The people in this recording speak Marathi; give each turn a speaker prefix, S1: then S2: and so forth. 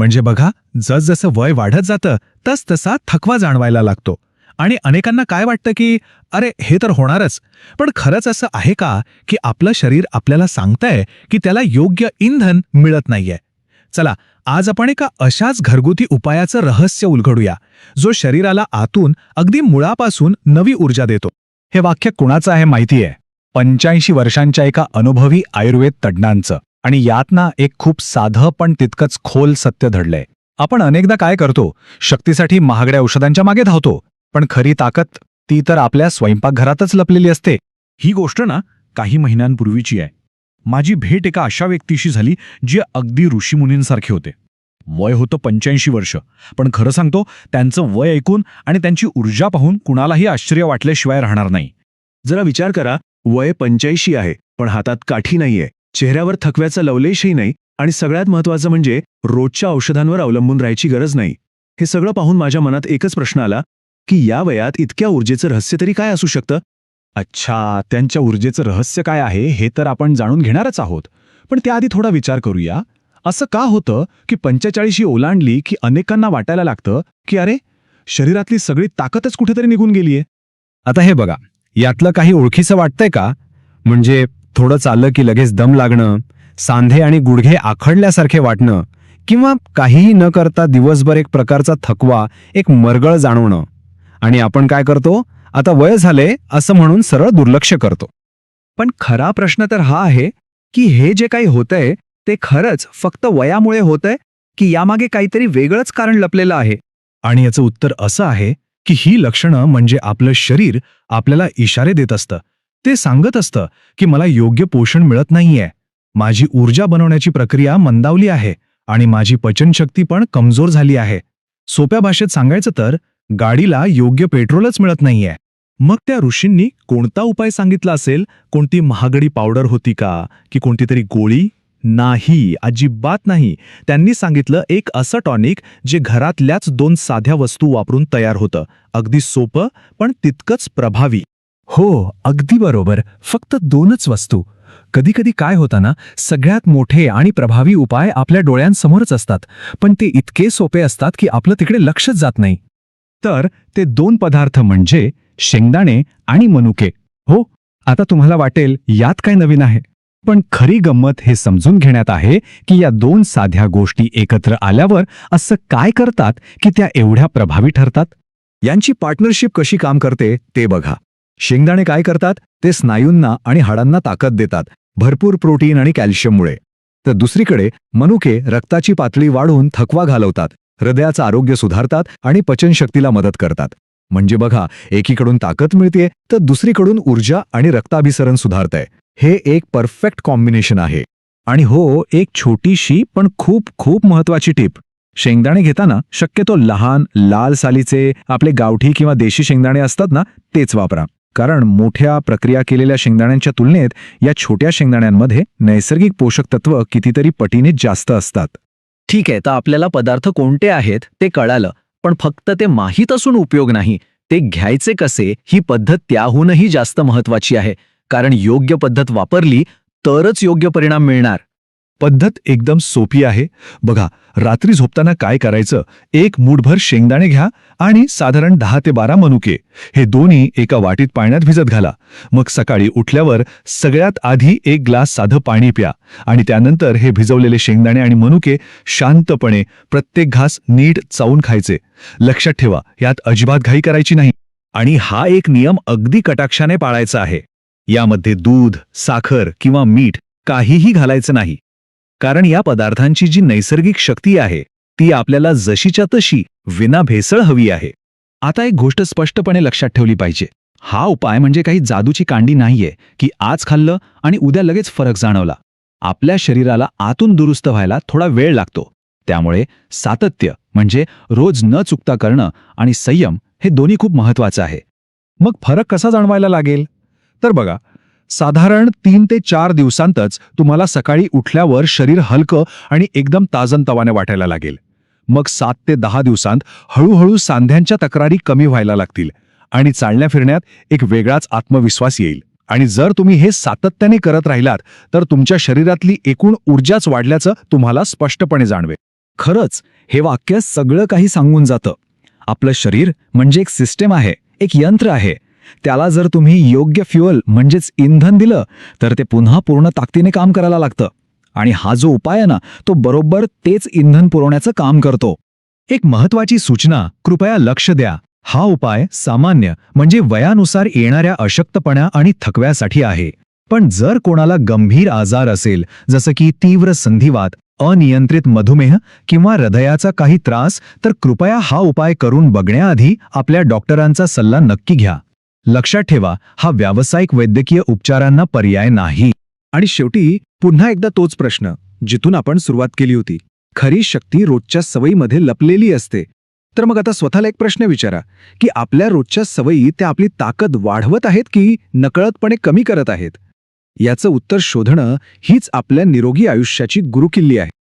S1: म्हणजे बघा जसजसं वय वाढत जातं तस तसा थकवा जाणवायला लागतो. आणि अनेकांना काय वाटतं की अरे हे तर होणारच. पण खरंच असं आहे का की आपलं शरीर आपल्याला सांगतंय की त्याला योग्य इंधन मिळत नाहीये? चला आज आपण एका अशाच घरगुती उपायाचं रहस्य उलगडूया जो शरीराला आतून अगदी मुळापासून नवी ऊर्जा देतो.
S2: हे वाक्य कुणाचं आहे माहितीये? पंच्याऐंशी वर्षांच्या एका अनुभवी आयुर्वेद तज्ज्ञांचं. आणि यात ना एक खूप साधं पण तितकंच खोल सत्य धडलंय. आपण अनेकदा काय करतो? शक्तीसाठी महागड्या औषधांच्या मागे धावतो. पण खरी ताकद ती तर आपल्या स्वयंपाकघरातच लपलेली असते.
S3: ही गोष्ट ना काही महिन्यांपूर्वीची आहे. माझी भेट एका अशा व्यक्तीशी झाली जे अगदी ऋषीमुनींसारखे होते. वय होतं पंच्याऐंशी वर्ष. पण खरं सांगतो त्यांचं वय ऐकून आणि त्यांची ऊर्जा पाहून कुणालाही आश्चर्य वाटल्याशिवाय राहणार नाही.
S4: जरा विचार करा वय पंच्याऐंशी आहे पण हातात काठी नाहीये. चेहऱ्यावर थकव्याचा लवलेशही नाही आणि सगळ्यात महत्वाचं म्हणजे रोजच्या औषधांवर अवलंबून राहायची गरज नाही. हे सगळं पाहून माझ्या मनात एकच प्रश्न आला की या वयात इतक्या ऊर्जेचं रहस्य तरी काय असू शकतं?
S2: अच्छा त्यांच्या ऊर्जेचं रहस्य काय आहे हे तर आपण जाणून घेणारच आहोत. पण त्याआधी थोडा विचार करूया. असं का होतं की पंचेचाळीशी ओलांडली की अनेकांना वाटायला लागतं की अरे शरीरातली सगळी ताकदच कुठेतरी निघून गेलीये? आता हे बघा यातलं काही ओळखीचं वाटतंय का? म्हणजे थोडं चाललं की लगेच दम लागणं सांधे आणि गुडघे आखडल्यासारखे वाटणं किंवा काहीही न करता दिवसभर एक प्रकारचा थकवा एक मरगळ जाणवणं. आणि आपण काय करतो? आता वय झाले असं म्हणून सरळ दुर्लक्ष करतो.
S5: पण खरा प्रश्न तर हा आहे की हे जे काही होतंय ते खरंच फक्त वयामुळे होतंय की यामागे काहीतरी वेगळंच कारण लपलेलं आहे?
S1: आणि याचं उत्तर असं आहे की ही लक्षणं म्हणजे आपलं शरीर आपल्याला इशारे देत असतं. ते सांगत असतं की मला योग्य पोषण मिळत नाहीये. माझी ऊर्जा बनवण्याची प्रक्रिया मंदावली आहे आणि माझी पचनशक्ती पण कमजोर झाली आहे. सोप्या भाषेत सांगायचं तर गाडीला योग्य पेट्रोलच मिळत नाहीये. मग त्या ऋषींनी कोणता उपाय सांगितला असेल? कोणती महागडी पावडर होती का? की कोणती तरी गोळी? नाही अजिबात नाही. त्यांनी सांगितलं एक असं टॉनिक जे घरातल्याच दोन साध्या वस्तू वापरून तयार होतं. अगदी सोपं पण तितकंच प्रभावी.
S2: हो अगदी बरोबर. फक्त दोनच वस्तू. कधीकधी काय होताना सगळ्यात मोठे आणि प्रभावी उपाय आपल्या डोळ्यांसमोरच असतात. पण ते इतके सोपे असतात की आपलं तिकडे लक्षच जात नाही. तर ते दोन पदार्थ म्हणजे शेंगदाणे आणि मनुके. हो आता तुम्हाला वाटेल यात काय नवीन आहे. पण खरी गंमत हे समजून घेण्यात आहे की या दोन साध्या गोष्टी एकत्र आल्यावर असं काय करतात की त्या एवढ्या प्रभावी ठरतात?
S5: यांची पार्टनरशिप कशी काम करते ते बघा. शेंगदाणे काय करतात? ते स्नायूंना आणि हाडांना ताकद देतात भरपूर प्रोटीन आणि कॅल्शियममुळे. तर दुसरीकडे मनुके रक्ताची पातळी वाढवून थकवा घालवतात हृदयाचं आरोग्य सुधारतात आणि पचनशक्तीला मदत करतात. म्हणजे बघा एकीकडून ताकद मिळते तर दुसरीकडून ऊर्जा आणि रक्ताभिसरण सुधारतंय. हे एक परफेक्ट कॉम्बिनेशन आहे. आणि हो एक छोटीशी पण खूप खूप महत्वाची टीप. शेंगदाणे घेताना शक्यतो लहान लाल सालीचे आपले गावठी किंवा देशी शेंगदाणे असतात ना तेच वापरा. कारण मोठ्या प्रक्रिया केलेल्या शेंगदाण्यांच्या तुलनेत या छोट्या शेंगदाण्यांमध्ये नैसर्गिक पोषक तत्व कितीतरी पटीने जास्त असतात.
S6: ठीक आहे तर आपल्याला पदार्थ कोणते आहेत ते कळालं पण फक्त ते माहीत असून उपयोग नाही. ते घ्यायचे कसे ही पद्धत त्याहूनही जास्त महत्वाची आहे. कारण योग्य पद्धत वापरली तरच योग्य परिणाम मिळणार.
S4: पद्धत एकदम सोपी आहे. बघा रात्री झोपताना काय करायचं? एक मूठभर शेंगदाणे घ्या आणि साधारण दहा ते बारा मनुके. हे दोन्ही एका वाटीत पाण्यात भिजत घाला. मग सकाळी उठल्यावर सगळ्यात आधी एक ग्लास साधं पाणी प्या आणि त्यानंतर हे भिजवलेले शेंगदाणे आणि मनुके शांतपणे प्रत्येक घास नीट चावून खायचे. लक्षात ठेवा यात अजिबात घाई करायची नाही. आणि हा एक नियम अगदी कटाक्षाने पाळायचा आहे. यामध्ये दूध साखर किंवा मीठ काहीही घालायचं नाही. कारण या पदार्थांची जी नैसर्गिक शक्ती आहे ती आपल्याला जशीच्या तशी विना भेसळ हवी आहे.
S2: आता एक गोष्ट स्पष्टपणे लक्षात ठेवली पाहिजे. हा उपाय म्हणजे काही जादूची कांडी नाहीये की आज खाल्लं आणि उद्या लगेच फरक जाणवला. आपल्या शरीराला आतून दुरुस्त व्हायला थोडा वेळ लागतो. त्यामुळे सातत्य म्हणजे रोज न चुकता करणं आणि संयम हे दोन्ही खूप महत्वाचं आहे. मग फरक कसा जाणवायला लागेल? तर बघा साधारण तीन ते चार दिवसांतच तुम्हाला सकाळी उठल्यावर शरीर हलकं आणि एकदम ताजनतवाने वाटायला लागेल. मग सात ते दहा दिवसांत हळूहळू सांध्यांच्या तक्रारी कमी व्हायला लागतील आणि चालण्या फिरण्यात एक वेगळाच आत्मविश्वास येईल. आणि जर तुम्ही हे सातत्याने करत राहिलात तर तुमच्या शरीरातली एकूण ऊर्जाच वाढल्याचं तुम्हाला स्पष्टपणे जाणवेल. खरंच हे वाक्य सगळं काही सांगून जातं. आपलं शरीर म्हणजे एक सिस्टम आहे एक यंत्र आहे. त्याला जर तुम्ही योग्य फ्युअल म्हणजेच इंधन दिलं तर ते पुन्हा पूर्ण ताकदीने काम करायला लागतं. आणि हा जो उपाय आहे ना तो बरोबर तेच इंधन पुरवण्याचं काम करतो.
S1: एक महत्वाची सूचना कृपया लक्ष द्या. हा उपाय सामान्य म्हणजे वयानुसार येणाऱ्या अशक्तपणा आणि थकव्यासाठी आहे. पण जर कोणाला गंभीर आजार असेल जसं की तीव्र संधिवात अनियंत्रित मधुमेह किंवा हृदयाचा काही त्रास तर कृपया हा उपाय करून बघण्याआधी आपल्या डॉक्टरांचा सल्ला नक्की घ्या. लक्षात ठेवा हा व्यावसायिक वैद्यकीय उपचारांना पर्याय नाही.
S5: आणि शेवटी पुन्हा एकदा तोच प्रश्न जिथून आपण सुरुवात केली होती. खरी शक्ती रोजच्या सवयीमध्ये लपलेली असते. तर मग आता स्वतःला एक प्रश्न विचारा की आपल्या रोजच्या सवयी त्या आपली ताकद वाढवत आहेत की नकळतपणे कमी करत आहेत? याचं उत्तर शोधणं हीच आपल्या निरोगी आयुष्याची गुरुकिल्ली आहे.